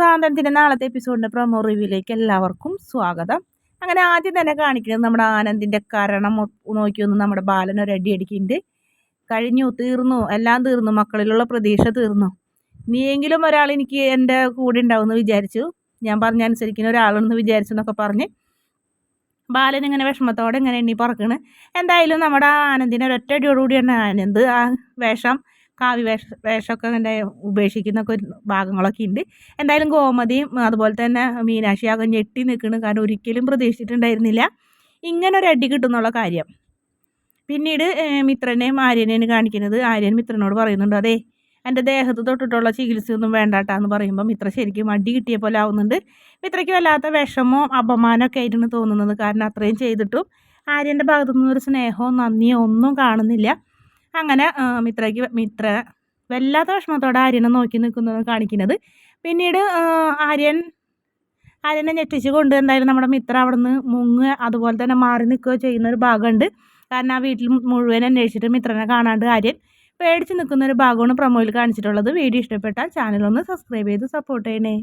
സാന്ത്വനത്തിന്റെ നാളത്തെ എപ്പിസോഡിന്റെ പ്രൊമോ റിവ്യൂയിലേക്ക് എല്ലാവർക്കും സ്വാഗതം. അങ്ങനെ ആദ്യം തന്നെ കാണിക്കുന്നത് നമ്മുടെ ആനന്ദിന്റെ കാരണം നോക്കി ഒന്ന് നമ്മുടെ ബാലൻ ഒരു അടി അടിക്കുന്നുണ്ട്. കഴിഞ്ഞു തീർന്നു എല്ലാം തീർന്നു മക്കളിലുള്ള പ്രതീക്ഷ തീർന്നു. നീയെങ്കിലും ഒരാൾ എനിക്ക് എന്റെ കൂടെ ഉണ്ടാവുമെന്ന് വിചാരിച്ചു. ഞാൻ പറഞ്ഞ അനുസരിക്കുന്ന ഒരാളെന്ന് വിചാരിച്ചു എന്നൊക്കെ പറഞ്ഞ് ബാലൻ ഇങ്ങനെ വിഷമത്തോടെ ഇങ്ങനെ എണ്ണി പറക്കണ്. എന്തായാലും നമ്മുടെ ആനന്ദിനെ ഒരൊറ്റടിയോടുകൂടിയാണ് ആനന്ദ് ആ വേഷം കാവ്യ വേഷ വേഷമൊക്കെ എന്റെ ഉപേക്ഷിക്കുന്നൊക്കെ ഒരു ഭാഗങ്ങളൊക്കെ ഉണ്ട് എന്തായാലും ഗോമതിയും അതുപോലെ തന്നെ മീനാക്ഷിയാകെ ഞെട്ടി നിൽക്കുന്നു കാരണം ഒരിക്കലും പ്രതീക്ഷിച്ചിട്ടുണ്ടായിരുന്നില്ല. ഇങ്ങനെ ഒരു അടി കിട്ടുന്നുള്ള കാര്യം. പിന്നീട് മിത്രനെയും ആര്യനെയും കാണിക്കുന്നത്. ആര്യൻ മിത്രനോട് പറയുന്നുണ്ട് അതെ എന്റെ ദേഹത്ത് തൊട്ടിട്ടുള്ള ചികിത്സയൊന്നും വേണ്ടാട്ടാന്ന് പറയുമ്പോൾ മിത്ര ശരിക്കും അടി കിട്ടിയ പോലെ ആവുന്നുണ്ട്. മിത്രയ്ക്ക് വല്ലാത്ത വിഷമോ അപമാനമൊക്കെ ആയിട്ടാണ് തോന്നുന്നത്. കാരണം അത്രയും ചെയ്തിട്ടും ആര്യന്റെ ഭാഗത്തുനിന്ന് ഒരു സ്നേഹമോ നന്ദിയോ ഒന്നും കാണുന്നില്ല. അങ്ങനെ മിത്രയ്ക്ക് മിത്ര വല്ലാത്ത വിഷമത്തോടെ ആര്യനെ നോക്കി നിൽക്കുന്നത് കാണിക്കുന്നത്. പിന്നീട് ആര്യൻ ആര്യനെ ഞെട്ടിച്ച് കൊണ്ട് എന്തായാലും നമ്മുടെ മിത്ര അവിടെ നിന്ന് മുങ്ങുക അതുപോലെ തന്നെ മാറി നിൽക്കുകയോ ചെയ്യുന്ന ഒരു ഭാഗമുണ്ട്. കാരണം ആ വീട്ടിൽ മുഴുവൻ അന്വേഷിച്ചിട്ട് മിത്രനെ കാണാണ്ട് ആര്യൻ പേടിച്ച് നിൽക്കുന്ന ഒരു ഭാഗമാണ് പ്രൊമോയിൽ കാണിച്ചിട്ടുള്ളത്. വീഡിയോ ഇഷ്ടപ്പെട്ടാൽ ചാനൽ ഒന്ന് സബ്സ്ക്രൈബ് ചെയ്ത് സപ്പോർട്ട് ചെയ്യണേ.